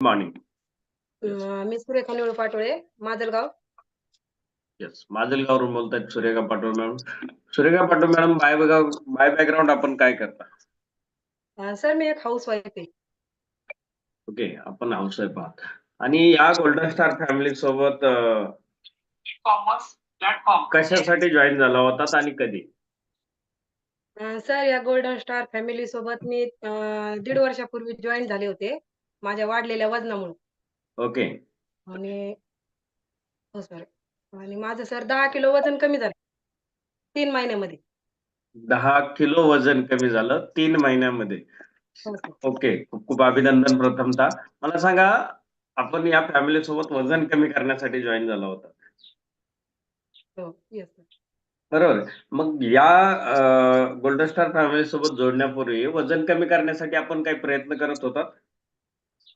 Morning मी Surekha Nilu Patole Majalgaon. Yes माजलगावरून बोलतायत Surekha Patil madam. Surekha Patil madam bye bye background आपण काय करता? सर मी एक हाऊस वाईफ आहे. ओके आपण हाऊसवाईफ आहात. आणि या गोल्डन स्टार फॅमिली सोबत अं, कॉमर्स प्लॅटफॉर्म कशासाठी जॉईन झाला होतात आणि कधी? सर या गोल्डन स्टार फॅमिली सोबत मी दीड वर्षापूर्वी जॉईन झाले होते. माझ्या वाढलेल्या वजनामुळे. ओके. आणि हो सर. आणि माझं सर दहा किलो वजन कमी झालं. तीन महिन्यामध्ये. दहा किलो वजन कमी झालं तीन महिन्यामध्ये. हो सर. ओके. खूप खूप अभिनंदन प्रथमतः. मला सांगा आपण या फॅमिली सोबत वजन कमी करण्यासाठी जॉईन झाला होता. हो. येस सर बरोबर. मग या गोल्डन स्टार फॅमिली सोबत जोडण्यापूर्वी वजन कमी करण्यासाठी आपण काही प्रयत्न करत होता?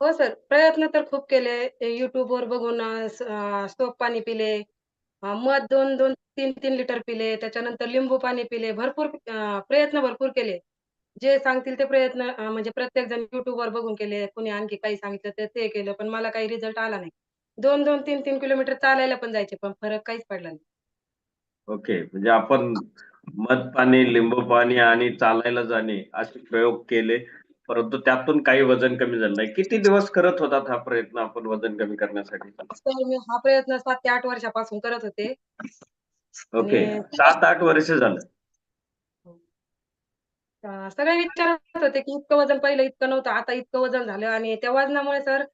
हो सर. प्रयत्न तर खूप केले. युट्यूब वर बघून सोप पाणी पिले. मध दोन दोन तीन तीन लिटर पिले. त्याच्यानंतर लिंबू पाणी पिले. भरपूर प्रयत्न भरपूर केले. जे सांगतील ते प्रयत्न म्हणजे प्रत्येक जण युट्यूबवर बघून केले. कुणी आणखी काही सांगितलं तर ते केलं. पण मला काही रिझल्ट आला नाही. दोन दोन तीन तीन किलोमीटर चालायला पण जायचे पण फरक काहीच पडला नाही. ओके. म्हणजे आपण मध पाणी लिंबू पाणी आणि चालायला जाणे असे प्रयोग केले. परंतु त्यातून काही वजन कमी झालं नाही. किती दिवस करत होतात हा प्रयत्न आपण वजन कमी करण्यासाठी? मी हा प्रयत्न सात ते आठ वर्षापासून करत होते. ओके. सात आठ वर्ष झालं. सगळे विचारत होते की इतकं वजन पहिलं इतकं नव्हतं आता इतकं वजन झालं. आणि त्या वजनामुळे सर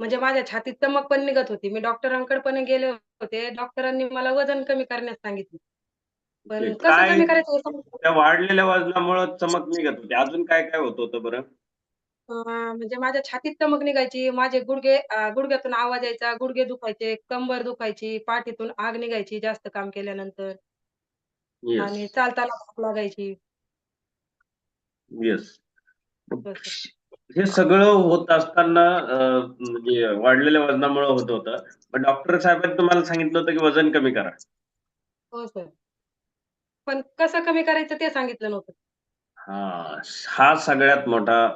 म्हणजे माझ्या छातीत चमक पण निघत होती. मी डॉक्टरांकडे पण गेले होते. डॉक्टरांनी मला वजन कमी करण्यास सांगितलं. पण ते कसं काय- कमी करायचं हे समजत त्या वाढलेल्या वजनामुळे चमक निघत होती. अजून काय काय होत होतं बरं? अं, म्हणजे माझ्या छातीत चमक निघायची माझे गुडघे अं, गुडघ्यातून आवाज यायचा गुडघे दुखायचे कंबर दुखायची पाठीतून आग निघायची जास्त काम केल्यानंतर. आणि चालताना भूक लागायची. येस बस. हे सगळं होत असताना अं, म्हणजे वाढलेल्या वजनामुळे होत होतं. पण डॉक्टर साहेबांनी तुम्हाला सांगितलं होतं की वजन कमी करा. हो सर. पण कसं कमी करायचं ते सांगितलं नव्हतं. हा हा सगळ्यात मोठा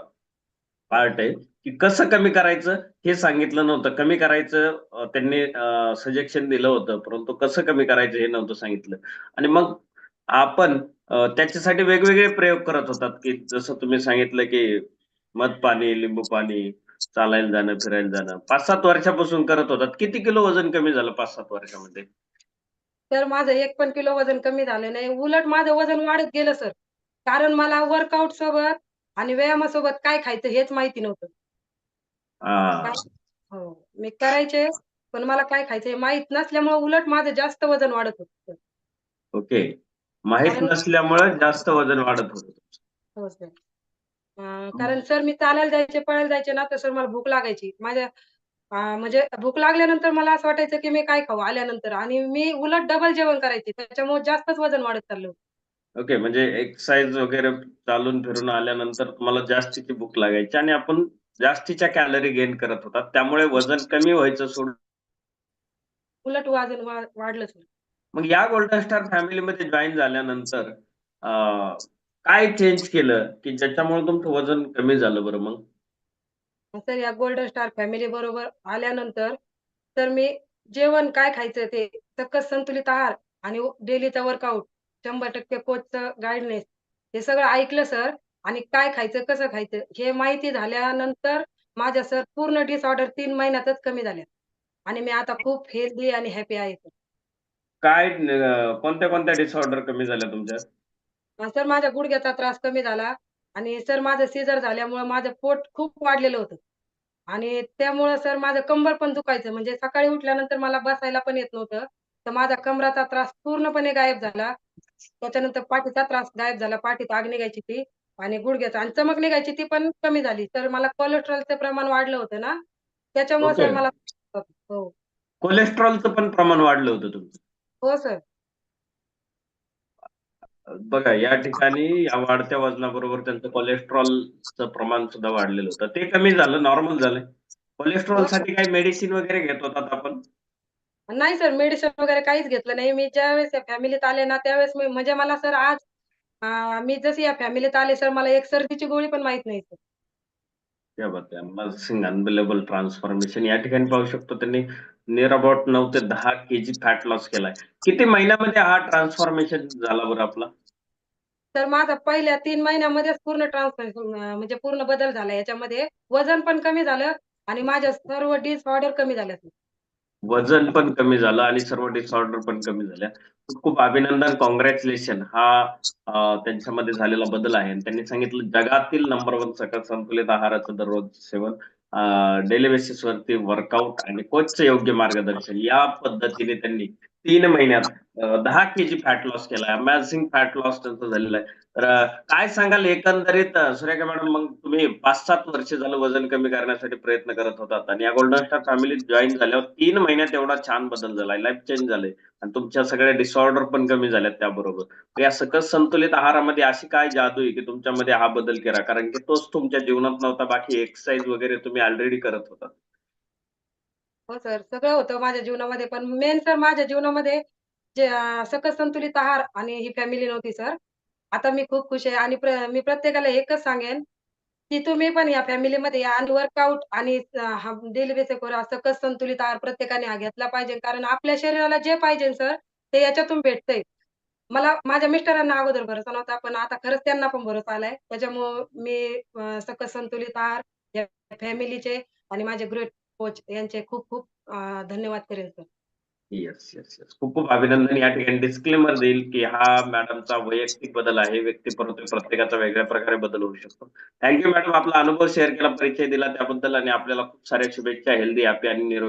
पार्ट आहे की कसं कमी करायचं हे सांगितलं नव्हतं. कमी करायचं त्यांनी सजेशन दिलं होतं परंतु कसं कमी करायचं हे नव्हतं सांगितलं. आणि मग आपण त्याच्यासाठी वेगवेगळे प्रयोग करत होतात की जसं तुम्ही सांगितलं की मध पाणी लिंबू पाणी चालायला जाणं फिरायला जाणं. पाच सात वर्षापासून करत होतात. किती किलो वजन कमी झालं पाच सात वर्षामध्ये? तर माझं एक पण किलो वजन कमी झालं नाही. उलट माझं वजन वाढत गेलं सर कारण मला वर्कआउट सोबत आणि व्यायामासोबत काय खायचं हेच माहिती नव्हतं. हा. मी करायचे पण मला काय खायचं हे माहीत नसल्यामुळे उलट माझं जास्त वजन वाढत होतं ओके. माहीत नसल्यामुळे जास्त वजन वाढत होतं हो सर कारण सर मी चालायला जायचे पळायला जायचे ना तर सर मला भूक लागायची. माझ्या म्हणजे भूक लागल्यानंतर मला असं वाटायचं की मी काय खाऊ आल्यानंतर. आणि मी उलट डबल जेवण करायचे. त्याच्यामुळे जास्तच वजन वाढत चाललं होतं. ओके म्हणजे एक्सरसाइज वगैरे चालून फिरून आल्यानंतर तुम्हाला जास्तीची भूक लागायची आणि आपण जास्तीच्या कॅलरी गेन करत होतात. त्यामुळे वजन कमी व्हायचं सोडून उलट वजन वा- वाढलं सर मग या गोल्डन स्टार फॅमिलीमध्ये जॉईन झाल्यानंतर अं, काय चेंज केलं? की ज्याच्यामुळे तुमचं वजन कमी झालं बरं मग? तर या गोल्डन स्टार फॅमिली बरोबर आल्यानंतर तर मी जेवण काय खायचं ते सकस संतुलित आहार आणि डेलीचा वर्कआउट शंभर टक्के कोचचं गाईडनेस हे सगळं ऐकलं सर आणि काय खायचं कसं खायचं हे माहिती झाल्यानंतर माझ्या सर पूर्ण डिसऑर्डर तीन महिन्यातच कमी झाल्या. आणि मी आता खूप हेल्दी आणि हॅपी आहे. काय कोणत्या कोणत्या डिसऑर्डर कमी झाल्या तुमच्या? सर माझ्या गुडघ्याचा त्रास कमी झाला आणि सर माझं सीझर झाल्यामुळं माझं पोट खूप वाढलेलं होतं. आणि त्यामुळं सर माझं कंबर पण दुखायचं. म्हणजे सकाळी उठल्यानंतर मला बसायला पण येत नव्हतं. तर माझा कमराचा त्रास पूर्णपणे गायब झाला. त्याच्यानंतर पाठीचा त्रास गायब झाला. पाठीत आग निघायची ती आणि गुडघ्याचा आणि चमक निघायची ती पण कमी झाली. तर मला कोलेस्ट्रॉलचं प्रमाण वाढलं होतं ना? त्याच्यामुळे. सर मला हो. कोलेस्ट्रॉलचं पण प्रमाण वाढलं होतं तुमचं? हो सर. बघा या ठिकाणी या वाढत्या वजनाबरोबर त्यांचं कोलेस्ट्रॉलचं प्रमाण सुद्धा वाढलेलं होतं. ते कमी झालं नॉर्मल झालं कोलेस्ट्रॉलसाठी काही मेडिसिन वगैरे घेत होतात आपण? नाही सर मेडिसिन वगैरे काहीच घेतलं नाही. मी ज्यावेळेस या फॅमिलीत आले ना त्यावेळेस मी म्हणजे मला सर आज मी जशी या फॅमिलीत आले सर मला एक सर्दीची गोळी पण माहीत नाही सर क्या बात आहे अनबिलेबल ट्रान्सफॉर्मेशन या ठिकाणी पाहू शकतो त्यांनी नियर अबाउट नऊ ते दहा के जी फॅट लॉस केलाय. किती महिन्यामध्ये हा ट्रान्सफॉर्मेशन झाला बरं आपला? तर माझा पहिल्या तीन महिन्यामध्येच पूर्ण ट्रान्सफॉर्मेशन म्हणजे पूर्ण बदल झाला. याच्यामध्ये वजन पण कमी झालं आणि माझ्या सर्व डिसऑर्डर कमी झाल्या. वजन पण कमी झालं आणि सर्व डिसऑर्डर पण कमी झाल्या. खूप अभिनंदन कॉंग्रॅच्युलेशन हा त्यांच्यामध्ये झालेला बदल आहे. आणि त्यांनी सांगितलं जगातील नंबर वन सकस संतुलित आहाराचं दररोज सेवन. डेली बेसिस वरती वर्कआउट आणि कोचचं योग्य मार्गदर्शन या पद्धतीने त्यांनी तीन महिन्यात दहा के जी फॅट लॉस केलाय. अमॅझिंग फॅट लॉस त्यांचं झालेलं आहे. तर काय सांगाल एकंदरीत सुरेखा मॅडम मग तुम्ही पाच सात वर्ष झालं वजन कमी करण्यासाठी प्रयत्न करत होतात आणि या गोल्डन स्टार फॅमिलीत जॉईन झाल्यावर तीन महिन्यात एवढा छान बदल झालाय. लाईफ चेंज झालंय. आणि तुमच्या सगळ्या डिसऑर्डर पण कमी झाल्यात त्याबरोबर. या सकस संतुलित आहारामध्ये अशी काय जादू आहे की तुमच्यामध्ये हा बदल केला? कारण की तोच तुमच्या जीवनात नव्हता. बाकी एक्सरसाइज वगैरे तुम्ही ऑलरेडी करत होता. हो सर सगळं होतं माझ्या जीवनामध्ये. पण मेन सर माझ्या जीवनामध्ये सकस संतुलित आहार आणि ही फॅमिली नव्हती सर आता मी खूप खुश आहे आणि प्र- मी प्रत्येकाला एकच सांगेन की तुम्ही पण या फॅमिलीमध्ये या आणि वर्कआउट आणि डेली बेसिसवर सकस संतुलित आहार प्रत्येकाने हा घेतला पाहिजे. कारण आपल्या शरीराला जे पाहिजे सर ते याच्यातून भेटतंय. मला माझ्या मिस्टरांना अगोदर भरोसा नव्हता पण आता खरंच त्यांना पण भरोसा आलाय. त्याच्यामुळं मी सकस संतुलित आहार या फॅमिलीचे आणि माझे ग्रेट कोच यांचे खूप खूप धन्यवाद करेन सर येस येस येस खूप खूप अभिनंदन या ठिकाणी. डिस्क्लेमर देईल की हा मॅडमचा वैयक्तिक बदल आहे. व्यक्ती परंतु प्रत्येकाचा वेगळ्या प्रकारे बदल होऊ शकतो. थँक्यू मॅडम आपला अनुभव शेअर केला परिचय दिला त्याबद्दल आणि आपल्याला खूप साऱ्या शुभेच्छा हेल्दी हॅपी आणि निरोगी